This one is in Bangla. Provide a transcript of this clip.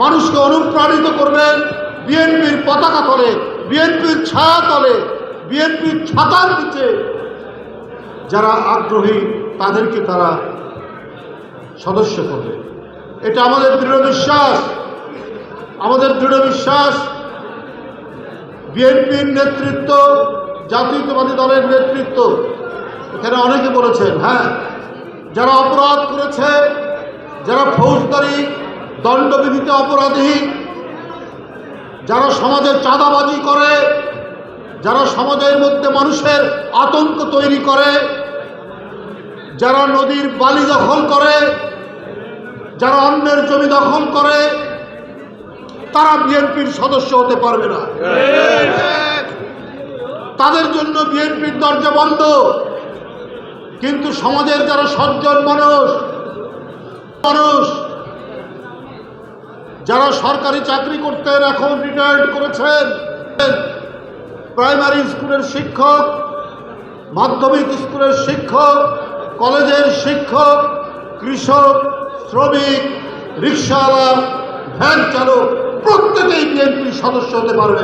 মানুষকে অনুপ্রাণিত করবেন বিএনপির পতাকা তলে, বিএনপির ছায়া তলে, বিএনপির ছাতার নিচে। যারা আগ্রহী, তাদেরকে তারা সদস্য করবে। এটা আমাদের দৃঢ় বিশ্বাস। আমাদের দৃঢ় বিশ্বাস, বিএনপির নেতৃত্ব, জাতীয়তাবাদী দলের নেতৃত্ব। এখানে অনেকে বলেছেন হ্যাঁ যারা অপরাধ করেছে, যারা ফৌজদারি দণ্ডবিধিতে অপরাধী। যারা সমাজে চাঁদাবাজি করে, যারা সমাজের মধ্যে মানুষের আতঙ্ক তৈরি করে, যারা নদীর বালি দখল করে, যারা অন্যের জমি দখল করে, তারা বিএনপির সদস্য হতে পারবে না। তাদের জন্য বিএনপির দরজা বন্ধ। কিন্তু সমাজের যারা সজ্জন মানুষ মানুষ যারা সরকারি চাকরি করতে এখন রিটায়ার্ড করেছেন প্রাইমারি স্কুলের শিক্ষক, মাধ্যমিক স্কুলের শিক্ষক, কলেজের শিক্ষক, কৃষক, শ্রমিক, রিক্সাওয়ালা, ভ্যান চালক, প্রত্যেকেই বিএনপির সদস্য হতে পারবে।